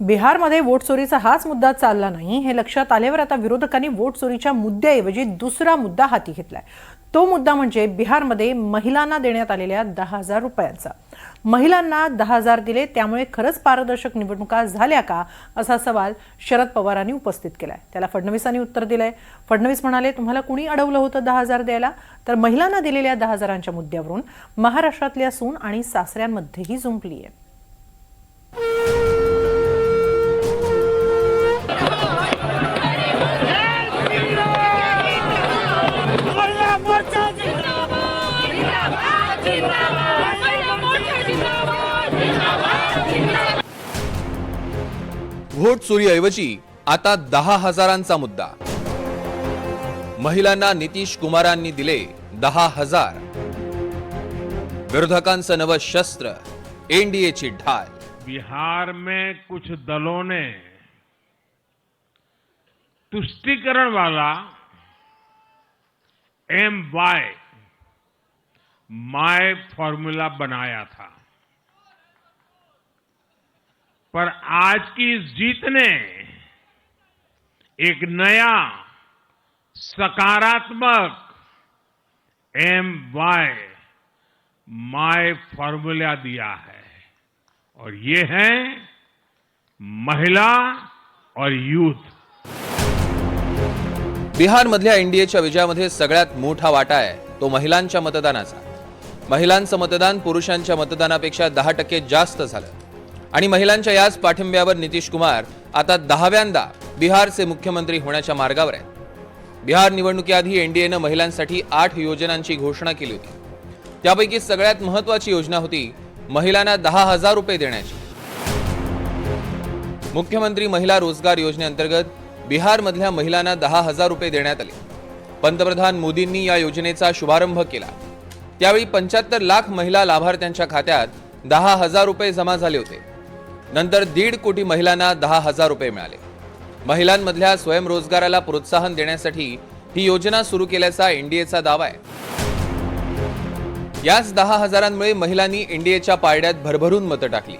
बिहारमध्ये वोट चोरीचा हाच मुद्दा चालला नाही. हे लक्षात आल्यावर आता विरोधकांनी वोट चोरीच्या मुद्द्याऐवजी दुसरा मुद्दा हाती घेतलाय. तो मुद्दा म्हणजे बिहारमध्ये महिलांना देण्यात आलेल्या दहा हजार रुपयांचा. महिलांना दहा हजार दिले त्यामुळे खरंच पारदर्शक निवडणुका झाल्या का? असा सवाल शरद पवारांनी उपस्थित केलाय. त्याला फडणवीसांनी उत्तर दिलंय. फडणवीस म्हणाले तुम्हाला कुणी अडवलं होतं दहा हजार द्यायला? तर महिलांना दिलेल्या दहा हजारांच्या मुद्द्यावरून महाराष्ट्रातल्या सून आणि सासऱ्यांमध्येही जुंपली आहे व्होट चोरीऐवजी आता दहा हजारांचा मुद्दा. महिलांना नितीश कुमारांनी दिले दहा हजार. विरोधकांचं नवं शस्त्र एनडीएची ढाल. बिहार में कुछ दलों ने तुष्टीकरण वाला एम वाई माय फॉर्मूला बनाया था। पर आज की इस जीत ने एक नया सकारात्मक एम वाई माय फॉर्मूला दिया है। और ये है महिला और यूथ। बिहारमधल्या एनडीएच्या विजयामध्ये सगळ्यात मोठा वाटा आहे तो महिलांच्या मतदानाचा. महिलांचं मतदान पुरुषांच्या मतदानापेक्षा दहा टक्के जास्त झालं. आणि महिलांच्या याच पाठिंब्यावर नितीश कुमार आता दहाव्यांदा बिहारचे मुख्यमंत्री होण्याच्या मार्गावर आहेत. बिहार निवडणुकीआधी एनडीएनं महिलांसाठी आठ योजनांची घोषणा केली होती. त्यापैकी सगळ्यात महत्वाची योजना होती महिलांना दहा हजार रुपये देण्याची. मुख्यमंत्री महिला रोजगार योजनेअंतर्गत बिहारमधल्या महिलांना दहा हजार रुपये देण्यात आले. पंतप्रधान मोदींनी या योजनेचा शुभारंभ केला. त्यावेळी पंच्याहत्तर लाख महिला लाभार्थ्यांच्या खात्यात दहा हजार रुपये जमा झाले होते. नंतर दीड कोटी महिलांना दहा हजार रुपये मिळाले. महिलांमधल्या स्वयंरोजगाराला प्रोत्साहन देण्यासाठी ही योजना सुरू केल्याचा एनडीएचा दावा आहे. याच दहा हजारांमुळे महिलांनी एनडीएच्या पारड्यात भरभरून मतं टाकली.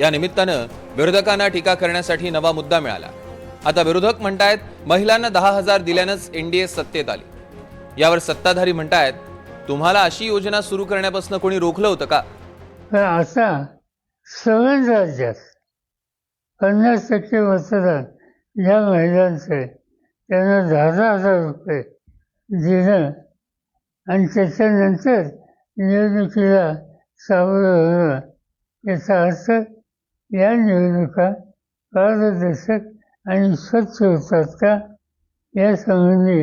या निमित्तानं विरोधकांना टीका करण्यासाठी नवा मुद्दा मिळाला. आता विरोधक म्हणतायत महिलांना दहा हजार दिल्यानंच एनडीए सत्तेत आली. यावर सत्ताधारी म्हणतायत तुम्हाला अशी योजना सुरू करण्यापासून कोणी रोखलं होतं का? पण आता सगळ्याच राज्यात पन्नास टक्के मतदान ज्या महिलांचे त्यांना दहा दहा हजार रुपये देणं आणि त्याच्यानंतर निवडणुकीला सावर होणं याचा अर्थ या निवडणुका पारदर्शक आणि स्वच्छ होतात का? यासंबंधी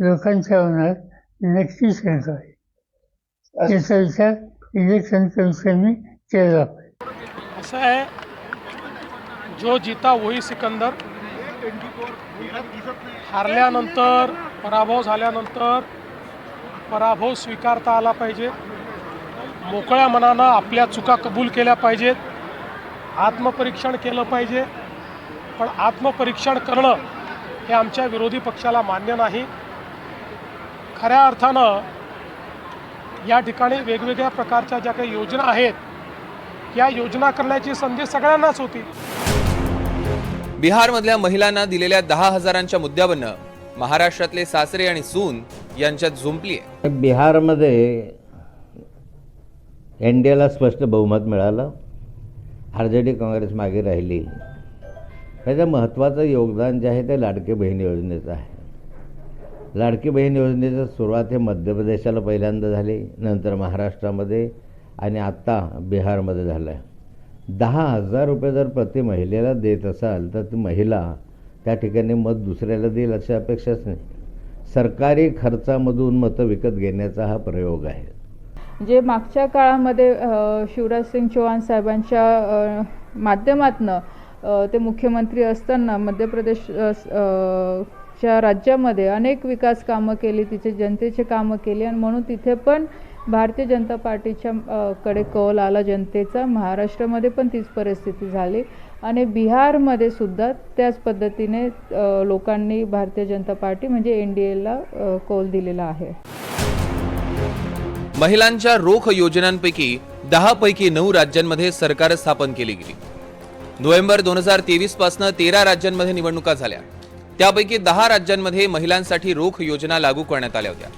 लोकांच्या मनात नक्की शंका आहे. याचा विचार इलेक्शन कमिशनने केला. पाहिजे असं आहे जो जीता वही सिकंदर. हारल्यानंतर पराभव झाल्यानंतर पराभव स्वीकारता आला पाहिजे. मोकळ्या मनानं आपल्या चुका कबूल केल्या पाहिजेत. आत्मपरीक्षण केलं पाहिजे. पण आत्मपरीक्षण करणं हे आमच्या विरोधी पक्षाला मान्य नाही. खऱ्या अर्थानं या ठिकाणी वेगवेगळ्या प्रकारच्या ज्या काही योजना आहेत या योजना करण्याची संधी सगळ्यांनाच होती. बिहारमधल्या महिलांना दिलेल्या दहा हजारांच्या मुद्द्यावरनं महाराष्ट्रातले सासरे आणि सून यांच्यात झुंपली आहे बिहारमध्ये एन डी एला स्पष्ट बहुमत मिळालं. आर जे डी काँग्रेस मागे राहिली. त्याचं महत्त्वाचं योगदान जे आहे ते लाडकी बहीण योजनेचं आहे. लाडकी बहीण योजनेचं सुरुवात हे मध्य प्रदेशाला पहिल्यांदा झाली नंतर महाराष्ट्रामध्ये आणि आत्ता बिहारमध्ये झालं आहे दहा हजार रुपये जर प्रति महिलेला देत असाल तर ती महिला त्या ठिकाणी मत दुसऱ्याला देईल अशी अपेक्षाच नाही. सरकारी खर्चामधून मतं विकत घेण्याचा हा प्रयोग आहे. जे मागच्या काळामध्ये शिवराजसिंग शिवराज सिंग चौहान साहेबांच्या माध्यमातनं ते मुख्यमंत्री असताना मध्य प्रदेश च्या राज्यामध्ये अनेक विकास कामं केली तिचे जनतेचे कामं केली आणि म्हणून तिथे पण भारतीय जनता पार्टीच्या कडे कौल आला जनतेचा. महाराष्ट्रामध्ये पण तीच परिस्थिती झाली आणि बिहारमध्ये सुद्धा त्याच पद्धतीने लोकांनी भारतीय जनता पार्टी म्हणजे एन डी एला कौल दिलेला आहे. महिलांच्या रोख योजनांपैकी दहा पैकी नऊ राज्यांमध्ये सरकार स्थापन केली गेली. नोव्हेंबर दोन हजार तेवीसपासून तेरा राज्यांमध्ये निवडणुका झाल्या. त्यापैकी दहा राज्यांमध्ये महिलांसाठी रोख योजना लागू करण्यात आल्या होत्या.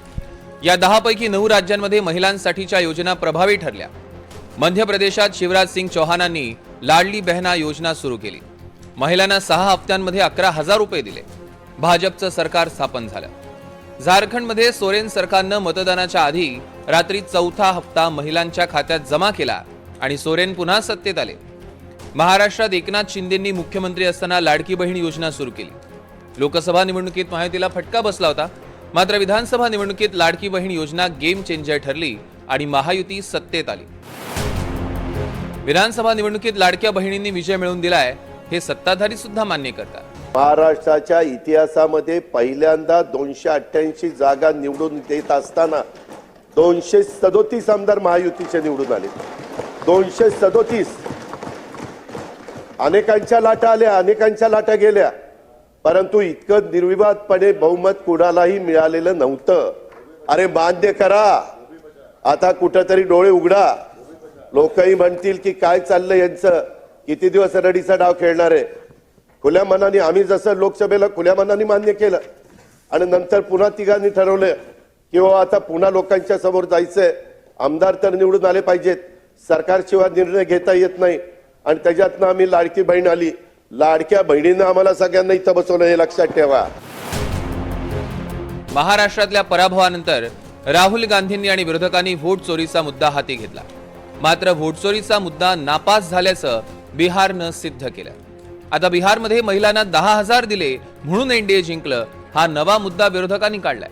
या दहापैकी नऊ राज्यांमध्ये महिलांसाठीच्या योजना प्रभावी ठरल्या. मध्य प्रदेशात शिवराज सिंग चौहानांनी लाडली बहना योजना सुरू केली. महिलांना सहा हप्त्यांमध्ये अकरा हजार रुपये दिले. भाजपचं सरकार स्थापन झालं. झारखंडमध्ये सोरेन सरकारनं मतदानाच्या आधी रात्री चौथा हप्ता महिलांच्या खात्यात जमा केला आणि सोरेन पुन्हा सत्तेत आले. महाराष्ट्रात एकनाथ शिंदेंनी मुख्यमंत्री असताना लाडकी बहीण योजना सुरू केली. लोकसभा निवडणुकीत महायुतीला फटका बसला होता. मात्र विधानसभा निवडणुकीत लाडकी बहीण योजना गेम चेंजर ठरली आणि महायुती सत्तेत आली. विधानसभा निवडणुकीत लाडक्या बहिणींनी विजय मिळवून दिलाय हे सत्ताधारी सुद्धा मान्य करतात. महाराष्ट्राच्या इतिहासामध्ये पहिल्यांदा दोनशे अठ्ठ्याऐंशी जागा निवडून देत असताना दोनशे सदोतीस आमदार महायुतीचे निवडून आले. दोनशे सदोतीस. अनेकांच्या लाटा आल्या अनेकांच्या लाटा गेल्या. परंतु इतकं निर्विवादपणे बहुमत कुणालाही मिळालेलं नव्हतं. अरे मान्य करा. आता कुठंतरी डोळे उघडा. लोकही म्हणतील की काय चाललंय यांचं. किती दिवस रडीचा डाव खेळणार आहे? खुल्या मनाने आम्ही जसं लोकसभेला खुल्या मनाने मान्य केलं आणि नंतर पुन्हा तिघांनी ठरवलं की बाबा आता पुन्हा लोकांच्या समोर जायचंय. आमदार तर निवडून आले पाहिजेत. सरकारशिवाय निर्णय घेता येत नाही. आणि त्याच्यातनं आम्ही लाडकी बहीण आली. लाडक्या बहिणीनं आम्हाला सगळ्यांना इथं बसवलं हे लक्षात ठेवा. महाराष्ट्रातल्या पराभवानंतर राहुल गांधींनी आणि विरोधकांनी व्होट चोरीचा मुद्दा हाती घेतला. मात्र व्होट चोरीचा मुद्दा नापास झाल्याचं बिहारनं सिद्ध केलं. आता बिहारमध्ये महिलांना दहा हजार दिले म्हणून एनडीए जिंकलं हा नवा मुद्दा विरोधकांनी काढलाय.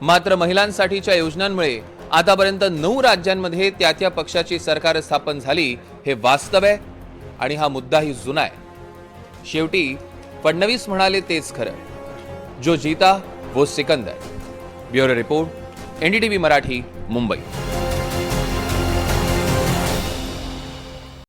मात्र महिलांसाठीच्या योजनांमुळे आतापर्यंत नऊ राज्यांमध्ये त्या त्या पक्षाची सरकार स्थापन झाली हे वास्तव आहे आणि हा मुद्दाही जुना आहे. शेवटी फडणवीस म्हणाले तेच खरं. जो जीता वो Sikandar. Bureau report NDTV Marathi Mumbai.